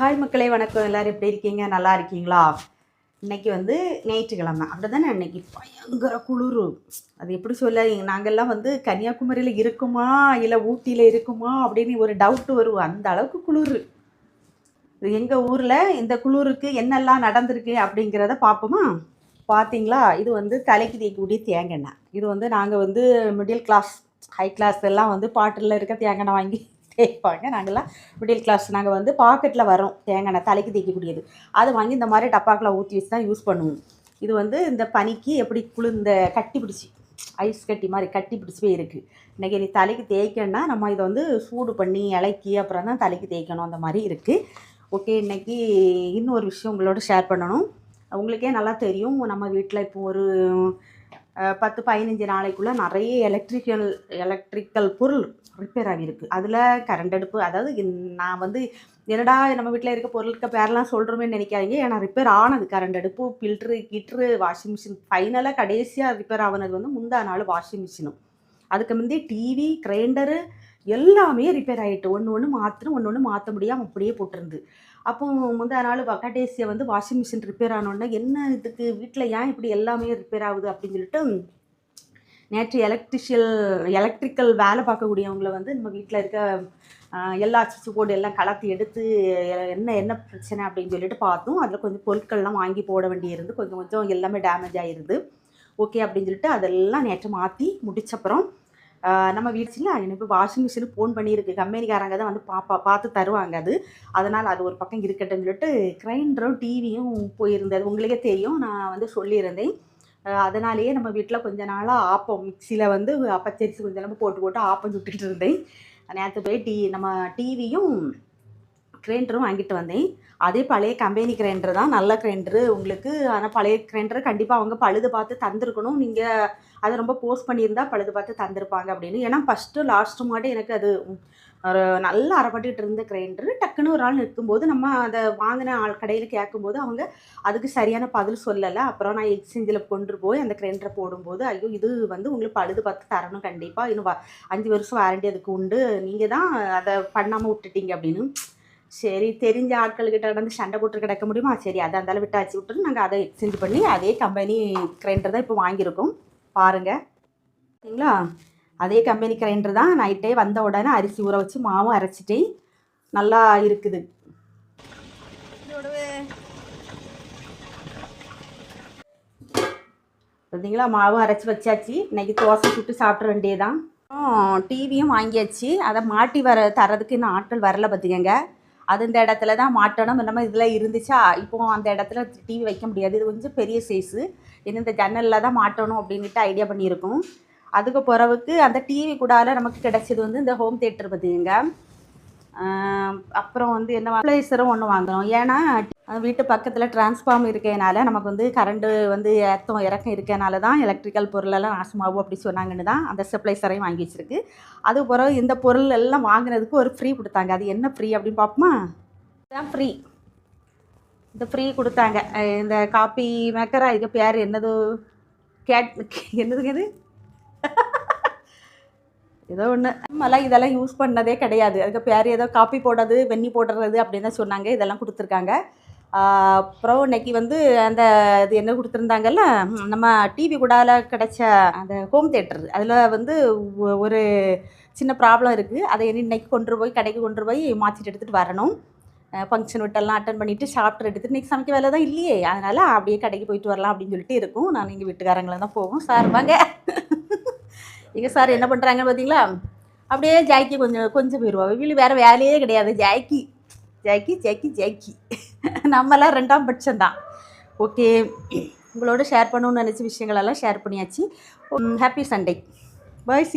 Hi மக்களே வணக்கம். எல்லோரும் எப்படி இருக்கீங்க? நல்லா இருக்கீங்களா? இன்னைக்கு வந்து ஞாயிற்றுக்கிழமை. அப்படி தானே இன்றைக்கி பயங்கர குளிர். அது எப்படி சொல்ல நாங்கள்லாம் வந்து கன்னியாகுமரியில் இருக்குமா? இல்லை ஊட்டியில் இருக்குமா? அப்படின்னு ஒரு டவுட் வரும். அந்த அளவுக்கு குளிர். எங்கள் ஊரில் இந்த குளிருக்கு என்னெல்லாம் நடந்திருக்கு அப்படிங்கிறத பார்ப்போமா? பார்த்தீங்களா? இது வந்து தலைக்கு தேய்க்கக்கூடிய தேங்காய் இது வந்து நாங்கள் வந்து மிடில் கிளாஸ் ஹை கிளாஸ் எல்லாம் வந்து பாட்டில் இருக்க தேங்காய் வாங்கி தேய்ப்பாங்க நாங்கள்லாம் மிடில் கிளாஸ் நாங்கள் வந்து பாக்கெட்டில் வரோம் தேங்காய் தலைக்கு தேய்க்கக்கூடியது. அது வாங்கி இந்த மாதிரி டப்பாக்கில் ஊற்றி வச்சு தான் யூஸ் பண்ணுவோம். இது வந்து இந்த பனிக்கு எப்படி குளிர்ந்த கட்டி பிடிச்சி ஐஸ் கட்டி மாதிரி கட்டி பிடிச்சி போய் இருக்குது இன்றைக்கி நீ தலைக்கு தேய்க்கணும்னா நம்ம இதை வந்து சூடு பண்ணி இலக்கி அப்புறம் தான் தலைக்கு தேய்க்கணும். அந்த மாதிரி இருக்குது ஓகே இன்னைக்கு இன்னொரு விஷயம் உங்களோட ஷேர் பண்ணணும். உங்களுக்கே நல்லா தெரியும். நம்ம வீட்டில் இப்போ ஒரு பத்து பதினஞ்சு நாளைக்குள்ளே நிறைய எலக்ட்ரிக்கல் எலக்ட்ரிக்கல் பொருள் ரிப்பேர் ஆகியிருக்கு. அதில் கரண்ட் அடுப்பு அதாவது நான் வந்து என்னடா நம்ம வீட்டில் இருக்க பொருளுக்கு பேரெலாம் சொல்கிறோமே நினைக்காதீங்க. ஏன்னா ரிப்பேர் ஆனது கரண்ட் அடுப்பு ஃபில்ட்ரு கிட்ரு வாஷிங் மிஷின் ஃபைனலாக கடைசியாக ரிப்பேர் ஆனது வந்து முந்தா நாள் வாஷிங் மிஷினும் அதுக்கு முந்தைய டிவி கிரைண்டரு எல்லாமே ரிப்பேர் ஆகிட்டு ஒன்று ஒன்று மாற்றணும் ஒன்று ஒன்று மாற்ற முடியாமல் அப்படியே போட்டிருந்து அப்போ வந்து நாள் கடைசியை வந்து வாஷிங் மிஷின் ரிப்பேர் ஆனோடனே என்ன இதுக்கு வீட்டில் ஏன் இப்படி எல்லாமே ரிப்பேர் ஆகுது அப்படின்னு சொல்லிட்டு நேற்று எலக்ட்ரிஷியல் எலக்ட்ரிக்கல் வேலை பார்க்கக்கூடியவங்களை வந்து நம்ம வீட்டில் இருக்க எல்லா சுவிட்ச் போர்டு எல்லாம் கலத்தி எடுத்து என்ன என்ன பிரச்சனை அப்படின்னு சொல்லிட்டு பார்த்தோம். அதில் கொஞ்சம் பொருட்கள்லாம் வாங்கி போட வேண்டியிருந்து கொஞ்சம் கொஞ்சம் எல்லாமே டேமேஜ் ஆகிருது ஓகே அப்படின்னு சொல்லிட்டு அதெல்லாம் நேற்று மாற்றி முடிச்சப்புறம் நம்ம வீட்டில் எனக்கு வாஷிங் மிஷின் ஃபோன் பண்ணியிருக்கு. கம்பெனிக்காரங்க தான் வந்து பாப்பா பார்த்து தருவாங்க அது. அதனால் அது ஒரு பக்கம் இருக்கட்டும் சொல்லிட்டு கிரைண்டரும் டிவியும் போயிருந்தது. உங்களுக்கே தெரியும். நான் வந்து சொல்லியிருந்தேன். அதனாலேயே நம்ம வீட்டில் கொஞ்ச நாளாக ஆப்பம் மிக்சியில் வந்து அப்பச்சரிசி கொஞ்சம் நம்ம போட்டு போட்டு ஆப்பம் சுட்டுக்கிட்டு இருந்தேன். நேற்று போய் டீ நம்ம டிவியும் கிரைண்டரும் வாங்கிட்டு வந்தேன். அதே பழைய கம்பெனி கிரைண்டர் தான் நல்ல கிரைண்டரு. உங்களுக்கு ஆனால் பழைய கிரைண்டர் கண்டிப்பாக அவங்க பழுது பார்த்து தந்திருக்கணும். நீங்கள் அதை ரொம்ப போஸ்ட் பண்ணியிருந்தா பழுது பார்த்து தந்திருப்பாங்க அப்படின்னு. ஏன்னா ஃபஸ்ட்டு லாஸ்ட்டு மாட்டே எனக்கு அது ஒரு நல்லா அரைப்பட்டுக்கிட்டு இருந்த கிரைண்டரு. டக்குன்னு ஒரு ஆள் நிற்கும்போது நம்ம அதை வாங்கின ஆள் கடையில் கேட்கும்போது அவங்க அதுக்கு சரியான பதில் சொல்லலை. அப்புறம் நான் எக்ஸ்சேஞ்சில் கொண்டு போய் அந்த கிரைண்டரை போடும்போது ஐயோ இது வந்து உங்களுக்கு பழுது பார்த்து தரணும் கண்டிப்பாக இன்னும் வ- அஞ்சு வருஷம் வாரண்டி அதுக்கு உண்டு. நீங்கள் தான் அதை பண்ணாமல் விட்டுட்டீங்க அப்படின்னு சரி தெரிஞ்ச ஆட்கள்கிட்ட வந்து சண்டை போட்டு கிடக்க முடியுமா? சரி அதை அந்தாலும் விட்டாச்சு விட்டுட்டு நாங்கள் அதை எக்ஸ்சேஞ்ச் பண்ணி அதே கம்பெனி கிரைண்டர் தான் இப்போ வாங்கியிருக்கோம். பாருங்கள் சரிங்களா? அதே கம்பெனி கிரைண்டர் தான் நைட்டே வந்த உடனே அரிசி ஊற வச்சு மாவும் அரைச்சிட்டு நல்லா இருக்குது. பார்த்தீங்களா மாவும் அரைச்சி வச்சாச்சு. இன்றைக்கி தோசை சுட்டு சாப்பிட வேண்டியதான் டிவியும் வாங்கியாச்சு. அதை மாட்டி வர தரதுக்கு இன்னும் ஆட்கள் வரல பார்த்துக்கங்க அது இந்த இடத்துல தான் மாட்டணும். நம்ம இதில் இருந்துச்சா? இப்போ அந்த இடத்துல டிவி வைக்க முடியாது. இது கொஞ்சம் பெரிய சைஸு இது இந்த ஜன்னலில் தான் மாட்டணும் அப்படின்ட்டு ஐடியா பண்ணியிருக்கோம். அதுக்கு பிறவுக்கு அந்த டிவி கூடால நமக்கு கிடைச்சது வந்து இந்த ஹோம் தேட்டர் பார்த்தீங்க அப்புறம் வந்து என்ன ப்ளேசரும் ஒன்று வாங்குகிறோம் ஏன்னா வீட்டு பக்கத்தில் டிரான்ஸ்ஃபார்ம் இருக்கனால நமக்கு வந்து கரண்ட்டு வந்து ஏற்றம் இறக்கம் இருக்கனால தான் எலக்ட்ரிக்கல் பொருளெல்லாம் நாசமாகும் அப்படி சொன்னாங்கன்னு தான் அந்த ஸ்டெப்ளைசரையும் வாங்கி வச்சுருக்கு. அது பிறகு இந்த பொருள் எல்லாம் வாங்கினதுக்கு ஒரு ஃப்ரீ கொடுத்தாங்க. அது என்ன ஃப்ரீ அப்படின்னு பார்ப்போமா? இதுதான் ஃப்ரீ இந்த ஃப்ரீ கொடுத்தாங்க. இந்த காப்பி மேக்கரா இதுக்கு பேர் என்னது கேட் என்னதுங்க இது? ஏதோ ஒன்று நம்மலாம் இதெல்லாம் யூஸ் பண்ணதே கிடையாது. அதுக்கு பேர் ஏதோ காப்பி போடுறது வெண்ணி போடுறது அப்படின்னு தான் சொன்னாங்க. இதெல்லாம் கொடுத்துருக்காங்க. அப்புறம் இன்னைக்கு வந்து அந்த இது என்ன கொடுத்துருந்தாங்கல்ல நம்ம டிவி கூடால கிடைச்ச அந்த ஹோம் தேட்டர் அதில் வந்து ஒரு சின்ன ப்ராப்ளம் இருக்குது அதை இன்னைக்கு கொண்டு போய் கடைக்கு கொண்டு போய் மாற்றிட்டு எடுத்துகிட்டு வரணும். ஃபங்க்ஷன் விட்டெல்லாம் அட்டன் பண்ணிவிட்டு சாப்பிட்டு எடுத்துட்டு இன்றைக்கி சமைக்க வேலை தான் இல்லையே. அதனால் அப்படியே கடைக்கு போயிட்டு வரலாம் அப்படின்னு சொல்லிட்டு இருக்கும். நான் எங்கள் வீட்டுக்காரங்களை தான் போவோம். சார் வாங்க. எங்கள் சார் என்ன பண்ணுறாங்கன்னு பார்த்தீங்களா அப்படியே ஜாக்கி கொஞ்சம் கொஞ்சம் போயிடுவாங்க வீடு வேறு வேலையே கிடையாது. ஜாக்கி. ஜாக்கி ஜாக்கி ஜாக்கி. நம்மலாம் ரெண்டாம் பட்சம் தான். ஓகே. உங்களோட ஷேர் பண்ணணும்னு நினச்ச விஷயங்களெல்லாம் ஷேர் பண்ணியாச்சு. ஹாப்பி சண்டே பாய்